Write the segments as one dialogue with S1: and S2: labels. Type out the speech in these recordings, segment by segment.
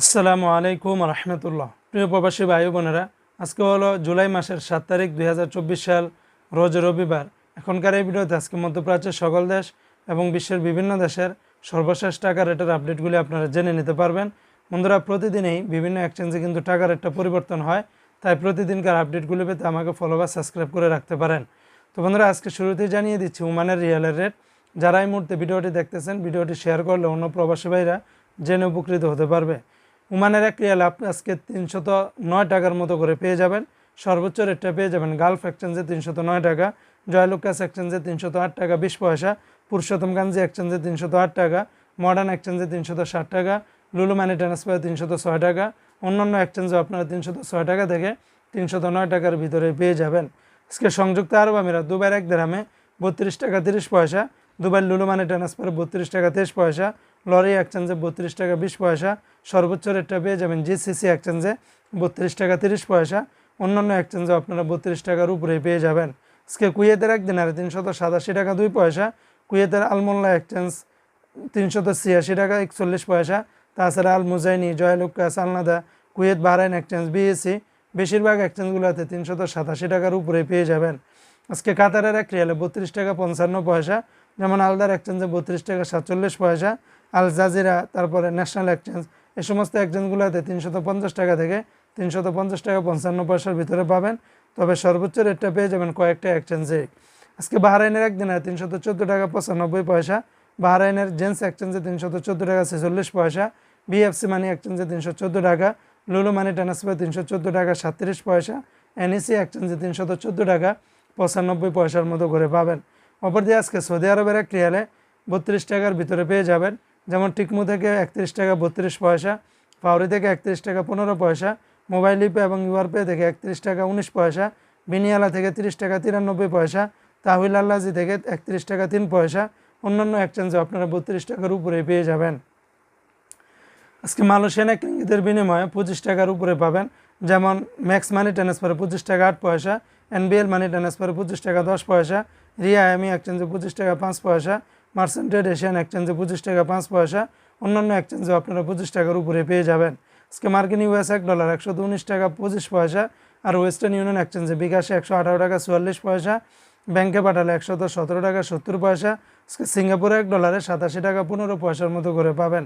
S1: আসসালামু আলাইকুম রহমতুল্লাহ প্রিয় প্রবাসী ভাই বোনেরা, আজকে হলো জুলাই মাসের সাত তারিখ দুই হাজার চব্বিশ সাল, রোজ রবিবার। এখনকার এই ভিডিওতে আজকে মধ্যপ্রাচ্যের সকল দেশ এবং বিশ্বের বিভিন্ন দেশের সর্বশেষ টাকা রেটের আপডেটগুলি আপনারা জেনে নিতে পারবেন। বন্ধুরা, প্রতিদিনই বিভিন্ন এক্সচেঞ্জে কিন্তু টাকা রেটটা পরিবর্তন হয়, তাই প্রতিদিনকার আপডেটগুলি পেতে আমাকে ফলো বা সাবস্ক্রাইব করে রাখতে পারেন। তো বন্ধুরা, আজকে শুরুতেই জানিয়ে দিচ্ছি ওমানের রিয়ালের রেট যারা এই মুহূর্তে ভিডিওটি দেখতেছেন, ভিডিওটি শেয়ার করলে অন্য প্রবাসী ভাইরা জেনে উপকৃত হতে পারবে। ওমানের এক আপনি আজকে তিনশত নয় টাকার মতো করে পেয়ে যাবেন। সর্বোচ্চ রেটটা পেয়ে যাবেন গালফ এক্সচেঞ্জে তিনশত নয় টাকা জয়লুকাস এক্সচেঞ্জে তিনশত আট টাকা, বিশ পয়সা পুরুষোত্তম গাঞ্জি এক্সচেঞ্জে তিনশত আট টাকা মডার্ন এক্সচেঞ্জে তিনশত ষাট টাকা লুলু মানি ট্রান্সফারে তিনশত ছয় টাকা, অন্যান্য এক্সচেঞ্জে আপনারা তিনশত ছয় টাকা থেকে তিনশত নয় টাকার ভিতরে পেয়ে যাবেন। আজকে সংযুক্ত আরব আমিরাত, দুবাইয়ের এক দেরামে বত্রিশ টাকা তিরিশ পয়সা দুবাই লুলু মানি ট্রান্সফারে বত্রিশ টাকা তেইশ পয়সা লরি এক্সচেঞ্জে বত্রিশ টাকা বিশ পয়সা, সর্বোচ্চ রেটটা পেয়ে যাবেন জিসিসি এক্সচেঞ্জে বত্রিশ টাকা তিরিশ পয়সা, অন্যান্য এক্সচেঞ্জে আপনারা বত্রিশ টাকার উপরে পেয়ে যাবেন। আজকে কুয়েতের এক দিনারে তিনশত সাতাশি টাকা দুই পয়সা, কুয়েতের আলমোল্লা এক্সচেঞ্জ তিনশত ছিয়াশি টাকা একচল্লিশ পয়সা, তাছাড়া আল মুজাইনি জয়লুকাস আলনাদা কুয়েত বাহরাইন এক্সচেঞ্জ বিএসসি বেশিরভাগ এক্সচেঞ্জগুলোতে তিনশত সাতাশি টাকার উপরে পেয়ে যাবেন। আজকে কাতারের এক রিয়ালে বত্রিশ টাকা পঞ্চান্ন পয়সা, যেমন আলদার এক্সচেঞ্জে বত্রিশ টাকা সাতচল্লিশ পয়সা আল জাজিরা, তারপরে ন্যাশনাল এক্সচেঞ্জ, এই সমস্ত এক্সচেঞ্জগুলোতে তিনশত পঞ্চাশ টাকা থেকে তিনশত পঞ্চাশ টাকা পঞ্চান্ন পয়সার ভিতরে পাবেন। তবে সর্বোচ্চ রেটটা পেয়ে যাবেন কয়েকটা এক্সচেঞ্জে। আজকে বাহরাইনের একদিনে তিনশত চোদ্দ টাকা পঁচানব্বই পয়সা, বাহরাইনের জেন্স এক্সচেঞ্জে তিনশত চোদ্দ টাকা ছেচল্লিশ পয়সা, বিএফসি মানি এক্সচেঞ্জে তিনশো চোদ্দ টাকা, লুলু মানি ট্রান্সফার তিনশো চোদ্দ টাকা সাতত্রিশ পয়সা, এনইসি এক্সচেঞ্জে তিনশত চোদ্দ টাকা পঁচানব্বই পয়সার মতো করে পাবেন। অপর দিয়ে আজকে সৌদি আরবের এক রিয়ালে বত্রিশ টাকার ভিতরে পেয়ে যাবেন। যেমন টিকমু থেকে একত্রিশ টাকা বত্রিশ পয়সা পাউরি থেকে একত্রিশ টাকা পনেরো পয়সা, মোবাইল ইপে এবং ইউআরপে থেকে একত্রিশ টাকা উনিশ পয়সা, বিনিয়ালা থেকে তিরিশ টাকা তিরানব্বই পয়সা তাহবিল আল্লাজি থেকে একত্রিশ টাকা তিন পয়সা, অন্যান্য এক্সচেঞ্জে আপনারা বত্রিশ টাকার উপরে পেয়ে যাবেন। আজকে মালয়েশিয়ান এক রিঙ্গিতের বিনিময়ে পঁচিশ টাকার উপরে পাবেন, যেমন ম্যাক্স মানি ট্রান্সফারে পঁচিশ টাকা আট পয়সা, এনবিএল মানি ট্রান্সফারে পঁচিশ টাকা দশ পয়সা, রিয়া এমি এক্সচেঞ্জে পঁচিশ টাকা পাঁচ পয়সা মার্সেন্টেড এশিয়ান এক্সচেঞ্জে পঁচিশ টাকা, পাঁচ পয়সা। অন্যান্য এক্সচেঞ্জে আপনারা পঁচিশ টাকার উপরে পেয়ে যাবেন। আজকে মার্কিন ইউএস এক ডলার একশো উনিশ টাকা, পঁচিশ পয়সা। আর ওয়েস্টার্ন ইউনিয়ন এক্সচেঞ্জে বিকাশে একশো আঠারো টাকা, চুয়াল্লিশ পয়সা। ব্যাংকে পাঠালে একশত সতেরো টাকা, সত্তর পয়সা। আজকে সিঙ্গাপুরে এক ডলারে সাতাশি টাকা, পনেরো পয়সার মতো করে পাবেন।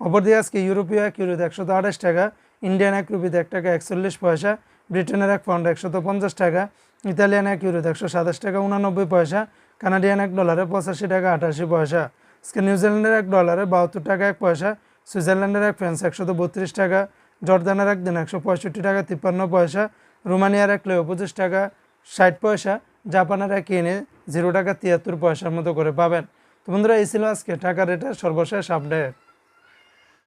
S1: অপরদিকে আজকে ইউরোপীয় এক ইউরোতে একশত আঠাশ টাকা, ইন্ডিয়ান এক রুপিতে এক টাকা, একচল্লিশ পয়সা। ব্রিটেনের এক পাউন্ড একশত পঞ্চাশ টাকা, ইতালিয়ান এক ইউরোতে একশো সাতাশ টাকা, উনানব্বই পয়সা। কানাডিয়ান এক ডলারে পঁচাশি টাকা, আটাশি পয়সা। আজকে নিউজিল্যান্ডের এক ডলারে বাহাত্তর টাকা, এক পয়সা। সুইজারল্যান্ডের এক ফ্রান্স একশত বত্রিশ টাকা। জর্দানের এক দিন একশো পঁয়ষট্টি টাকা, তিপ্পান্ন পয়সা। রোমানিয়ার এক লেও পঁচিশ টাকা, ষাট পয়সা। জাপানের এক এনে জিরো টাকা তিয়াত্তর পয়সার মতো করে পাবেন। তো বন্ধুরা, এই ছিল আজকে টাকা রেটের সর্বশেষ আপডেট